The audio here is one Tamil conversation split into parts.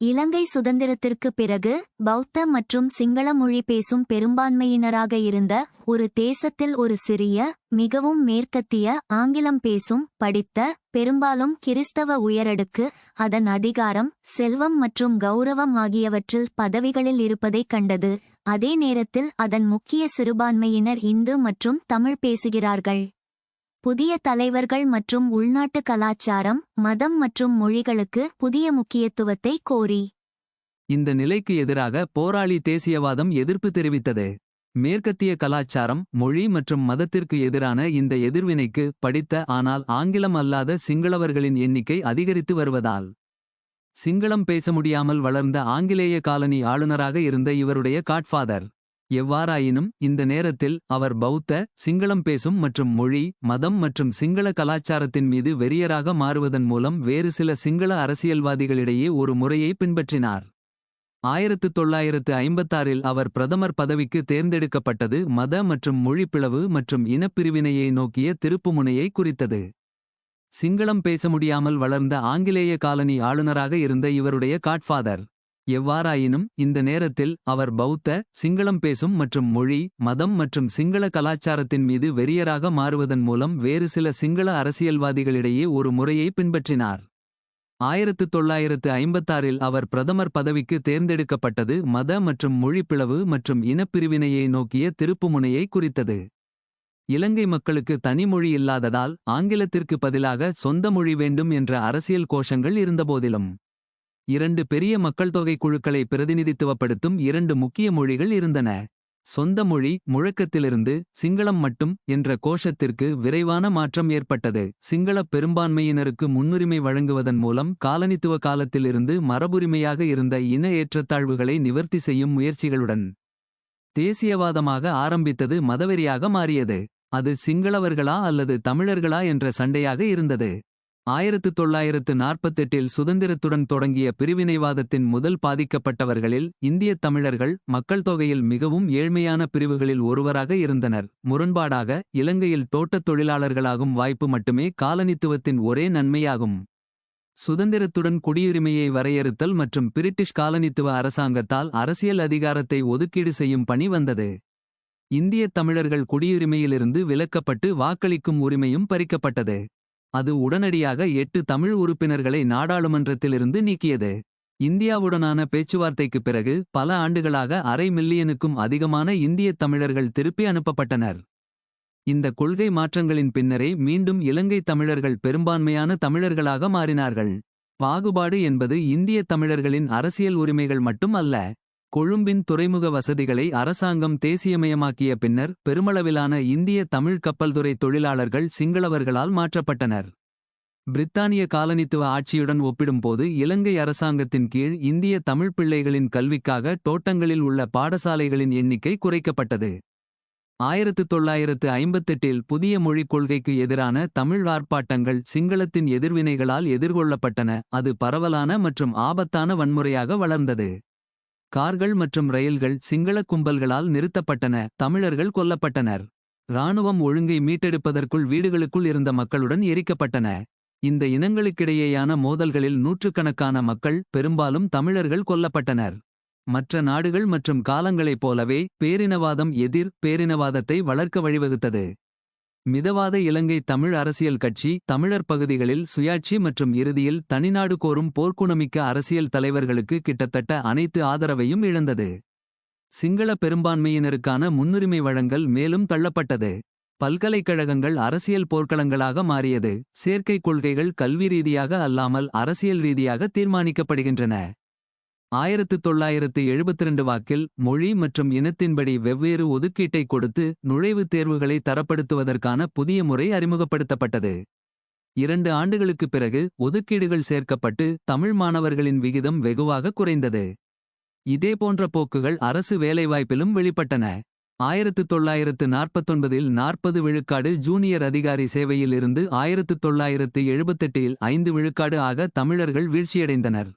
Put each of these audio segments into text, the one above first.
இலங்கை சுதந்திரத்திற்குப் பிறகு பௌத்த மற்றும் சிங்கள மொழி பேசும் பெரும்பான்மையினராக இருந்த ஒரு தேசத்தில் ஒரு சிறிய மிகவும் மேற்கத்திய ஆங்கிலம் பேசும் படித்த பெரும்பாலும் கிறிஸ்தவ உயரடுக்கு அதன் அதிகாரம் செல்வம் மற்றும் கௌரவம் ஆகியவற்றில் பதவிகளில் இருப்பதைக் கண்டது. அதே நேரத்தில் அதன் முக்கிய சிறுபான்மையினர் இந்து மற்றும் தமிழ் பேசுகிறார்கள். புதிய தலைவர்கள் மற்றும் உள்நாட்டு கலாச்சாரம் மதம் மற்றும் மொழிகளுக்கு புதிய முக்கியத்துவத்தை கோரி. இந்த நிலைக்கு எதிராக போராளி தேசியவாதம் எதிர்ப்பு தெரிவித்தது. மேற்கத்திய கலாச்சாரம் மொழி மற்றும் மதத்திற்கு எதிரான இந்த எதிர்வினைக்கு படித்த ஆனால் ஆங்கிலம் அல்லாத சிங்களவர்களின் எண்ணிக்கை அதிகரித்து வருவதால். சிங்களம் பேச முடியாமல் வளர்ந்த ஆங்கிலேய காலனி ஆளுநராக இருந்த இவருடைய காட்ஃபாதர் எவ்வாறாயினும் இந்த நேரத்தில் அவர் பௌத்த சிங்களம் பேசும் மற்றும் மொழி மதம் மற்றும் சிங்கள கலாச்சாரத்தின் மீது வெறியராக மாறுவதன் மூலம் வேறு சில சிங்கள அரசியல்வாதிகளிடையே ஒரு முறையை பின்பற்றினார். ஆயிரத்து தொள்ளாயிரத்து ஐம்பத்தாறில் அவர் பிரதமர் பதவிக்கு தேர்ந்தெடுக்கப்பட்டது மத மற்றும் மொழி பிளவு மற்றும் இனப்பிரிவினையை நோக்கிய திருப்புமுனையை குறித்தது. சிங்களம் பேச முடியாமல் வளர்ந்த ஆங்கிலேய காலனி ஆளுநராக இருந்த இவருடைய காட்ஃபாதர். எவ்வாறாயினும் இந்த நேரத்தில் அவர் பௌத்த சிங்களம் பேசும் மற்றும் மொழி மதம் மற்றும் சிங்கள கலாச்சாரத்தின் மீது வெறியராக மாறுவதன் மூலம் வேறு சில சிங்கள அரசியல்வாதிகளிடையே ஒரு முறையை பின்பற்றினார். ஆயிரத்து தொள்ளாயிரத்து ஐம்பத்தாறில் அவர் பிரதமர் பதவிக்கு தேர்ந்தெடுக்கப்பட்டது மத மற்றும் மொழி பிளவு மற்றும் இனப்பிரிவினையை நோக்கிய திருப்புமுனையை குறித்தது. இலங்கை மக்களுக்கு தனிமொழி இல்லாததால் ஆங்கிலத்திற்கு பதிலாக சொந்த மொழி வேண்டும் என்ற அரசியல் கோஷங்கள் இருந்தபோதிலும். இரண்டு பெரிய மக்கள் தொகை குழுக்களை பிரதிநிதித்துவப்படுத்தும் இரண்டு முக்கிய மொழிகள் இருந்தன. சொந்த மொழி முழக்கத்திலிருந்து சிங்களம் மட்டும் என்ற கோஷத்திற்கு விரைவான மாற்றம் ஏற்பட்டது. சிங்களப் பெரும்பான்மையினருக்கு முன்னுரிமை வழங்குவதன் மூலம் காலனித்துவ காலத்திலிருந்து மரபுரிமையாக இருந்த இன ஏற்றத்தாழ்வுகளை நிவர்த்தி செய்யும் முயற்சிகளுடன் தேசியவாதமாக ஆரம்பித்தது மதவெறியாக மாறியது. அது சிங்களவர்களா அல்லது தமிழர்களா என்ற சண்டையாக இருந்தது. ஆயிரத்து தொள்ளாயிரத்து நாற்பத்தெட்டில் சுதந்திரத்துடன் தொடங்கிய பிரிவினைவாதத்தின் முதல் பாதிக்கப்பட்டவர்களில் இந்தியத் தமிழர்கள் மக்கள் தொகையில் மிகவும் ஏழ்மையான பிரிவுகளில் ஒருவராக இருந்தனர். முரண்பாடாக இலங்கையில் தோட்டத் தொழிலாளர்களாகும் வாய்ப்பு மட்டுமே காலனித்துவத்தின் ஒரே நன்மையாகும். சுதந்திரத்துடன் குடியுரிமையை வரையறுத்தல் மற்றும் பிரிட்டிஷ் காலனித்துவ அரசாங்கத்தால் அரசியல் அதிகாரத்தை ஒதுக்கீடு செய்யும் பணி வந்தது. இந்தியத் தமிழர்கள் குடியுரிமையிலிருந்து விலக்கப்பட்டு வாக்களிக்கும் உரிமையும் பறிக்கப்பட்டது. அது உடனடியாக எட்டு தமிழ் உறுப்பினர்களை நாடாளுமன்றத்திலிருந்து நீக்கியது. இந்தியாவுடனான பேச்சுவார்த்தைக்குப் பிறகு பல ஆண்டுகளாக அரை மில்லியனுக்கும் அதிகமான இந்தியத் தமிழர்கள் திருப்பி அனுப்பப்பட்டனர். இந்த கொள்கை மாற்றங்களின் பின்னரே மீண்டும் இலங்கை தமிழர்கள் பெரும்பான்மையான தமிழர்களாக மாறினார்கள். பாகுபாடு என்பது இந்தியத் தமிழர்களின் அரசியல் உரிமைகள் மட்டும் அல்ல கொழும்பின் துறைமுக வசதிகளை அரசாங்கம் தேசியமயமாக்கிய பின்னர் பெருமளவிலான இந்திய தமிழ் கப்பல்துறை தொழிலாளர்கள் சிங்களவர்களால் மாற்றப்பட்டனர். பிரித்தானிய காலனித்துவ ஆட்சியுடன் ஒப்பிடும்போது இலங்கை அரசாங்கத்தின் கீழ் இந்திய தமிழ் பிள்ளைகளின் கல்விக்காக தோட்டங்களில் உள்ள பாடசாலைகளின் எண்ணிக்கை குறைக்கப்பட்டது. ஆயிரத்து தொள்ளாயிரத்து ஐம்பத்தெட்டில் புதிய மொழிக் கொள்கைக்கு எதிரான தமிழ் ஆர்ப்பாட்டங்கள் சிங்களத்தின் எதிர்வினைகளால் எதிர்கொள்ளப்பட்டன அது பரவலான மற்றும் ஆபத்தான வன்முறையாக வளர்ந்தது. கார்கள் மற்றும் ரயில்கள் சிங்கள கும்பல்களால் நிறுத்தப்பட்டன தமிழர்கள் கொல்லப்பட்டனர். இராணுவம் ஒழுங்கை மீட்டெடுப்பதற்குள் வீடுகளுக்குள் இருந்த மக்களுடன் எரிக்கப்பட்டன. இந்த இனங்களுக்கிடையேயான மோதல்களில் நூற்றுக்கணக்கான மக்கள் பெரும்பாலும் தமிழர்கள் கொல்லப்பட்டனர். மற்ற நாடுகள் மற்றும் காலங்களைப் போலவே பேரினவாதம் எதிர் பேரினவாதத்தை வளர்க்க வழிவகுத்தது. மிதவாத இலங்கை தமிழ் அரசியல் கட்சி தமிழர் பகுதிகளில் சுயாட்சி மற்றும் இறுதியில் தனிநாடு கோரும் போர்க்குணமிக்க அரசியல் தலைவர்களுக்கு கிட்டத்தட்ட அனைத்து ஆதரவையும் இழந்தது. சிங்கள பெரும்பான்மையினருக்கான முன்னுரிமை வழங்கல் மேலும் தள்ளப்பட்டது. பல்கலைக்கழகங்கள் அரசியல் போர்க்களங்களாக மாறியது. சேர்க்கை கொள்கைகள் கல்வி ரீதியாக அல்லாமல் அரசியல் ரீதியாக தீர்மானிக்கப்படுகின்றன. ஆயிரத்து தொள்ளாயிரத்து எழுபத்திரண்டு வாக்கில் மொழி மற்றும் இனத்தின்படி வெவ்வேறு ஒதுக்கீட்டை கொடுத்து நுழைவுத் தேர்வுகளை தரப்படுத்துவதற்கான புதிய முறை அறிமுகப்படுத்தப்பட்டது. இரண்டு ஆண்டுகளுக்குப் பிறகு ஒதுக்கீடுகள் சேர்க்கப்பட்டு தமிழ் மாணவர்களின் விகிதம் வெகுவாக குறைந்தது. இதேபோன்ற போக்குகள் அரசு வேலைவாய்ப்பிலும் வெளிப்பட்டன. ஆயிரத்து தொள்ளாயிரத்து நாற்பத்தொன்பதில் நாற்பது விழுக்காடு ஜூனியர் அதிகாரி சேவையில் இருந்து ஆயிரத்து தொள்ளாயிரத்து எழுபத்தெட்டில் ஐந்து விழுக்காடு ஆக தமிழர்கள் வீழ்ச்சியடைந்தனர்.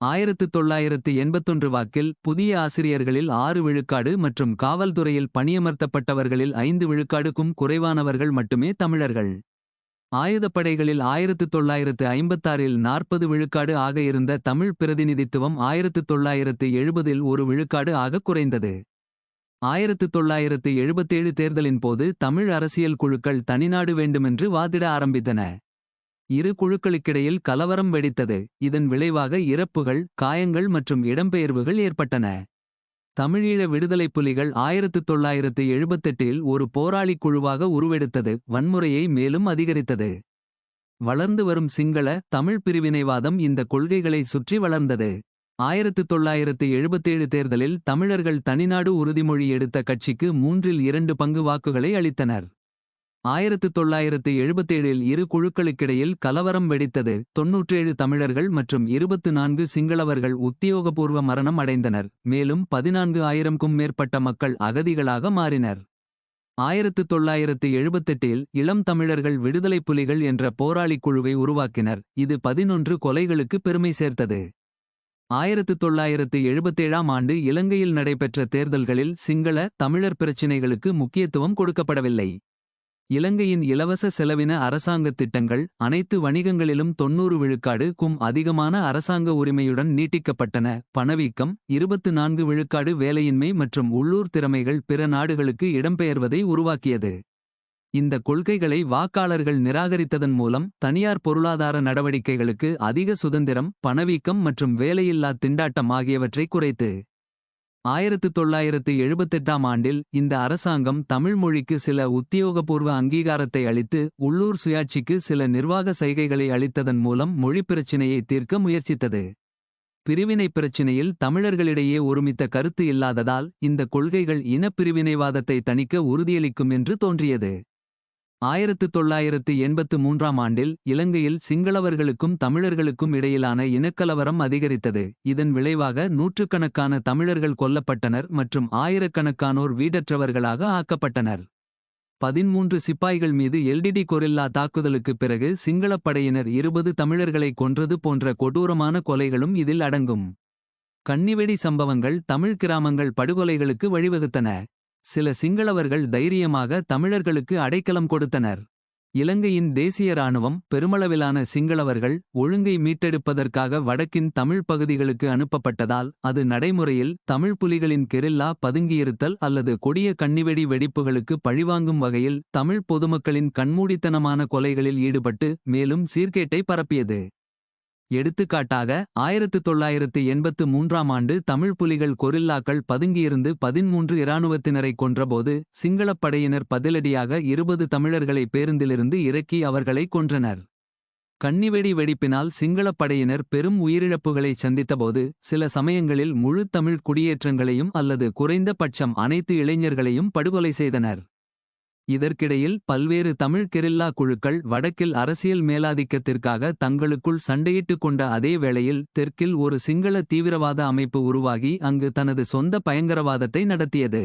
ஆயிரத்து தொள்ளாயிரத்து எண்பத்தொன்று வாக்கில் புதிய ஆசிரியர்களில் ஆறு விழுக்காடு மற்றும் காவல்துறையில் பணியமர்த்தப்பட்டவர்களில் ஐந்து விழுக்காடுக்கும் குறைவானவர்கள் மட்டுமே தமிழர்கள். ஆயுதப்படைகளில் ஆயிரத்து தொள்ளாயிரத்து ஐம்பத்தாறில் நாற்பது விழுக்காடு ஆக இருந்த தமிழ் பிரதிநிதித்துவம் ஆயிரத்து தொள்ளாயிரத்து எழுபதில் ஒரு விழுக்காடு ஆக குறைந்தது. ஆயிரத்து தொள்ளாயிரத்து எழுபத்தேழு தேர்தலின் போது தமிழ் அரசியல் குழுக்கள் தனிநாடு வேண்டுமென்று வாதிட ஆரம்பித்தன. இரு குழுக்களுக்கிடையில் கலவரம் வெடித்தது. இதன் விளைவாக இறப்புகள் காயங்கள் மற்றும் இடம்பெயர்வுகள் ஏற்பட்டன. தமிழீழ விடுதலைப் புலிகள் ஆயிரத்து தொள்ளாயிரத்து எழுபத்தெட்டில் ஒரு போராளிக் குழுவாக உருவெடுத்தது. வன்முறையை மேலும் அதிகரித்தது. வளர்ந்து வரும் சிங்கள தமிழ் பிரிவினைவாதம் இந்த கொள்கைகளை சுற்றி வளர்ந்தது. ஆயிரத்து தொள்ளாயிரத்து எழுபத்தேழு தேர்தலில் தமிழர்கள் தனிநாடு உறுதிமொழி எடுத்த கட்சிக்கு மூன்றில் இரண்டு பங்கு வாக்குகளை அளித்தனர். ஆயிரத்து தொள்ளாயிரத்து எழுபத்தேழில் இரு குழுக்களுக்கிடையில் கலவரம் வெடித்தது. தொன்னூற்றேழு தமிழர்கள் மற்றும் இருபத்து நான்கு சிங்களவர்கள் உத்தியோகபூர்வ மரணம் அடைந்தனர். மேலும் பதினான்கு ஆயிரம்க்கும் மேற்பட்ட மக்கள் அகதிகளாக மாறினர். ஆயிரத்து தொள்ளாயிரத்து எழுபத்தெட்டில் இளம் தமிழர்கள் விடுதலைப் புலிகள் என்ற போராளிக் குழுவை உருவாக்கினர். இது பதினொன்று கொலைகளுக்கு பெருமை சேர்த்தது. ஆயிரத்து தொள்ளாயிரத்து எழுபத்தேழாம் ஆண்டு இலங்கையில் நடைபெற்ற தேர்தல்களில் சிங்கள தமிழர் பிரச்சினைகளுக்கு முக்கியத்துவம் கொடுக்கப்படவில்லை. இலங்கையின் இலவச செலவின அரசாங்கத் திட்டங்கள் அனைத்து வணிகங்களிலும் தொன்னூறு விழுக்காடு க்கும் அதிகமான அரசாங்க உரிமையுடன் நீட்டிக்கப்பட்டன. பணவீக்கம் இருபத்து நான்கு விழுக்காடு வேலையின்மை மற்றும் உள்ளூர் திறமைகள் பிற நாடுகளுக்கு இடம்பெயர்வதை உருவாக்கியது. இந்த கொள்கைகளை வாக்காளர்கள் நிராகரித்ததன் மூலம் தனியார் பொருளாதார நடவடிக்கைகளுக்கு அதிக சுதந்திரம் பணவீக்கம் மற்றும் வேலையில்லா திண்டாட்டம் ஆகியவற்றை குறைத்து. ஆயிரத்து தொள்ளாயிரத்து எழுபத்தெட்டாம் ஆண்டில் இந்த அரசாங்கம் தமிழ் மொழிக்கு சில உத்தியோகபூர்வ அங்கீகாரத்தை அளித்து உள்ளூர் சுயாட்சிக்கு சில நிர்வாக சைகைகளை அளித்ததன் மூலம் மொழிப் பிரச்சினையை தீர்க்க முயற்சித்தது. பிரிவினை பிரச்சினையில் தமிழர்களிடையே ஒருமித்த கருத்து இல்லாததால் இந்த கொள்கைகள் இனப்பிரிவினைவாதத்தை தணிக்க உறுதியளிக்கும் என்று தோன்றியது. ஆயிரத்து தொள்ளாயிரத்து எண்பத்து மூன்றாம் ஆண்டில் இலங்கையில் சிங்களவர்களுக்கும் தமிழர்களுக்கும் இடையிலான இனக்கலவரம் அதிகரித்தது. இதன் விளைவாக நூற்றுக்கணக்கான தமிழர்கள் கொல்லப்பட்டனர் மற்றும் ஆயிரக்கணக்கானோர் வீடற்றவர்களாக ஆக்கப்பட்டனர். பதின்மூன்று சிப்பாய்கள் மீது எல்டிடி கொரில்லா தாக்குதலுக்குப் பிறகு சிங்களப் படையினர் இருபது தமிழர்களை கொன்றது போன்ற கொடூரமான கொலைகளும் இதில் அடங்கும். கன்னிவெடி சம்பவங்கள் தமிழ் கிராமங்கள் படுகொலைகளுக்கு வழிவகுத்தன. சில சிங்களவர்கள் தைரியமாக தமிழர்களுக்கு அடைக்கலம் கொடுத்தனர். இலங்கையின் தேசிய இராணுவம் பெருமளவிலான சிங்களவர்கள் ஒழுங்கை மீட்டெடுப்பதற்காக வடக்கின் தமிழ் பகுதிகளுக்கு அனுப்பப்பட்டதால் அது நடைமுறையில் தமிழ் புலிகளின் கெரில்லா பதுங்கியிருத்தல் அல்லது கொடிய கண்ணிவெடி வெடிப்புகளுக்கு பழிவாங்கும் வகையில் தமிழ் பொதுமக்களின் கண்மூடித்தனமான கொலைகளில் ஈடுபட்டு மேலும் சீர்கேட்டை பரப்பியது. எடுத்துக்காட்டாக ஆயிரத்து தொள்ளாயிரத்து எண்பத்து மூன்றாம் ஆண்டு தமிழ் புலிகள் கொரில்லாக்கள் பதுங்கியிருந்து பதின்மூன்று இராணுவத்தினரை கொன்றபோது சிங்களப் படையினர் பதிலடியாக இருபது தமிழர்களை பேருந்திலிருந்து இறக்கி அவர்களை கொன்றனர். கன்னிவெடி வெடிப்பினால் சிங்களப் படையினர் பெரும் உயிரிழப்புகளை சந்தித்தபோது சில சமயங்களில் முழு தமிழ் குடியேற்றங்களையும் அல்லது குறைந்த பட்சம் அனைத்து இளைஞர்களையும் படுகொலை செய்தனர். இதற்கிடையில் பல்வேறு தமிழ் கெரில்லா குழுக்கள் வடக்கில் அரசியல் மேலாதிக்கத்திற்காக தங்களுக்குள் சண்டையிட்டுக் கொண்ட அதே வேளையில் தெற்கில் ஒரு சிங்கள தீவிரவாத அமைப்பு உருவாகி அங்கு தனது சொந்த பயங்கரவாதத்தை நடத்தியது.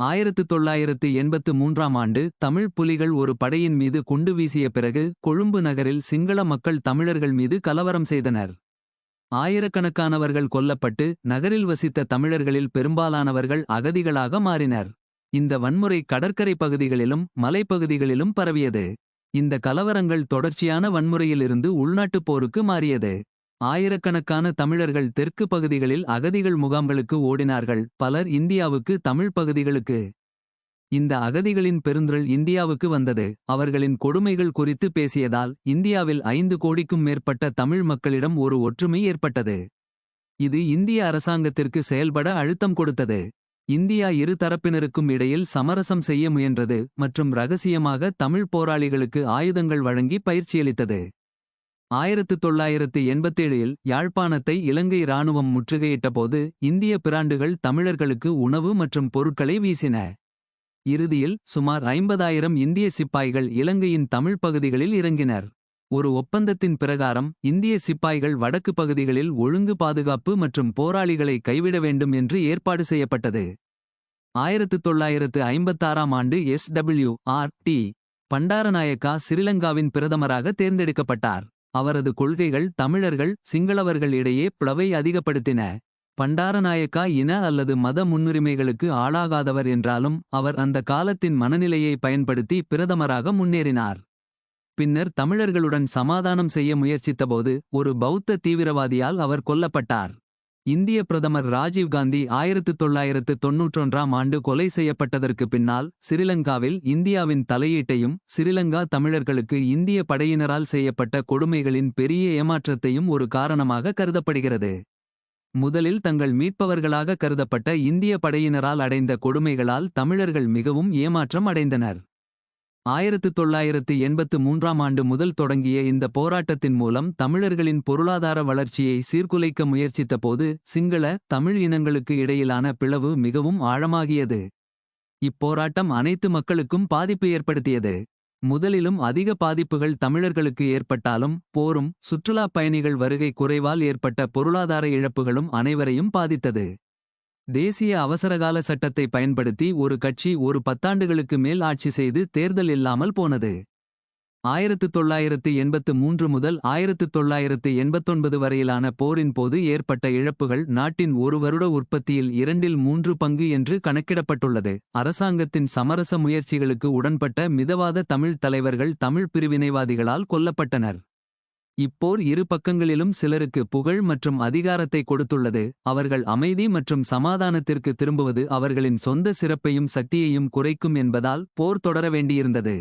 ஆயிரத்து தொள்ளாயிரத்து எண்பத்து மூன்றாம் ஆண்டு தமிழ் புலிகள் ஒரு படையின் மீது குண்டு வீசிய பிறகு கொழும்பு நகரில் சிங்கள மக்கள் தமிழர்கள் மீது கலவரம் செய்தனர். ஆயிரக்கணக்கானவர்கள் கொல்லப்பட்டு நகரில் வசித்த தமிழர்களில் பெரும்பாலானவர்கள் அகதிகளாக மாறினர். இந்த வன்முறை கடற்கரை பகுதிகளிலும் மலைப்பகுதிகளிலும் பரவியது. இந்த கலவரங்கள் தொடர்ச்சியான வன்முறையிலிருந்து உள்நாட்டுப் போருக்கு மாறியது. ஆயிரக்கணக்கான தமிழர்கள் தெற்கு பகுதிகளில் அகதிகள் முகாம்களுக்கு ஓடினார்கள். பலர் இந்தியாவுக்கு தமிழ் பகுதிகளுக்கு. இந்த அகதிகளின் பெருந்திரள் இந்தியாவுக்கு வந்தது. அவர்களின் கொடுமைகள் குறித்து பேசியதால் இந்தியாவில் ஐந்து கோடிக்கும் மேற்பட்ட தமிழ் மக்களிடம் ஒரு ஒற்றுமை ஏற்பட்டது. இது இந்திய அரசாங்கத்திற்கு செயல்பட அழுத்தம் கொடுத்தது. இந்தியா இரு தரப்பினருக்கும் இடையில் சமரசம் செய்ய முயன்றது மற்றும் ரகசியமாக தமிழ் போராளிகளுக்கு ஆயுதங்கள் வழங்கி பயிற்சியளித்தது. ஆயிரத்து தொள்ளாயிரத்து எண்பத்தேழில் யாழ்ப்பாணத்தை இலங்கை இராணுவம் முற்றுகையிட்டபோது இந்திய பிராண்டுகள் தமிழர்களுக்கு உணவு மற்றும் பொருட்களை வீசின. இறுதியில் சுமார் ஐம்பதாயிரம் இந்திய சிப்பாய்கள் இலங்கையின் தமிழ் பகுதிகளில் இறங்கினர். ஒரு ஒப்பந்தத்தின் பிரகாரம் இந்திய சிப்பாய்கள் வடக்கு பகுதிகளில் ஒழுங்கு பாதுகாப்பு மற்றும் போராளிகளை கைவிட வேண்டும் என்று ஏற்பாடு செய்யப்பட்டது. ஆயிரத்து தொள்ளாயிரத்து ஐம்பத்தாறாம் ஆண்டு S W R D Bandaranaike சிறிலங்காவின் பிரதமராக தேர்ந்தெடுக்கப்பட்டார். அவரது கொள்கைகள் தமிழர்கள் சிங்களவர்கள் இடையே பிளவை அதிகப்படுத்தின. பண்டாரநாயக்கா இன அல்லது மத முன்னுரிமைகளுக்கு ஆளாகாதவர் என்றாலும் அவர் அந்த காலத்தின் மனநிலையை பயன்படுத்தி பிரதமராக முன்னேறினார். பின்னர் தமிழர்களுடன் சமாதானம் செய்ய முயற்சித்தபோது ஒரு பௌத்த தீவிரவாதியால் அவர் கொல்லப்பட்டார். இந்திய பிரதமர் ராஜீவ்காந்தி ஆயிரத்து தொள்ளாயிரத்து தொன்னூற்றொன்றாம் ஆண்டு கொலை செய்யப்பட்டதற்கு பின்னால் சிறிலங்காவில் இந்தியாவின் தலையீட்டையும் சிறிலங்கா தமிழர்களுக்கு இந்திய படையினரால் செய்யப்பட்ட கொடுமைகளின் பெரிய ஏமாற்றத்தையும் ஒரு காரணமாக கருதப்படுகிறது. முதலில் தங்கள் மீட்பவர்களாக கருதப்பட்ட இந்திய படையினரால் அடைந்த கொடுமைகளால் தமிழர்கள் மிகவும் ஏமாற்றம் அடைந்தனர். ஆயிரத்து தொள்ளாயிரத்து எண்பத்து மூன்றாம் ஆண்டு முதல் தொடங்கிய இந்த போராட்டத்தின் மூலம் தமிழர்களின் பொருளாதார வளர்ச்சியை சீர்குலைக்க முயற்சித்தபோது சிங்கள தமிழ் இனங்களுக்கு இடையிலான பிளவு மிகவும் ஆழமாகியது. இப்போராட்டம் அனைத்து மக்களுக்கும் பாதிப்பு ஏற்படுத்தியது. முதலிலும் அதிக பாதிப்புகள் தமிழர்களுக்கு ஏற்பட்டாலும் போரும் சுற்றுலாப் பயணிகள் வருகை குறைவால் ஏற்பட்ட பொருளாதார இழப்புகளும் அனைவரையும் பாதித்தது. தேசிய அவசரகால சட்டத்தை பயன்படுத்தி ஒரு கட்சி ஒரு பத்தாண்டுகளுக்கு மேல் ஆட்சி செய்து தேர்தல் இல்லாமல் போனது. ஆயிரத்து தொள்ளாயிரத்து எண்பத்து மூன்று முதல் ஆயிரத்து தொள்ளாயிரத்து எண்பத்தொன்பது வரையிலான போரின் போது ஏற்பட்ட இழப்புகள் நாட்டின் ஒரு வருட உற்பத்தியில் இரண்டில் மூன்று பங்கு என்று கணக்கிடப்பட்டுள்ளது. அரசாங்கத்தின் சமரச முயற்சிகளுக்கு உடன்பட்ட மிதவாத தமிழ் தலைவர்கள் தமிழ் பிரிவினைவாதிகளால் கொல்லப்பட்டனர். இப்போர் இரு பக்கங்களிலும் சிலருக்கு புகழ் மற்றும் அதிகாரத்தை கொடுத்துள்ளது. அவர்கள் அமைதி மற்றும் சமாதானத்திற்கு திரும்புவது அவர்களின் சொந்த சிறப்பையும் சக்தியையும் குறைக்கும் என்பதால் போர் தொடர வேண்டியிருந்தது.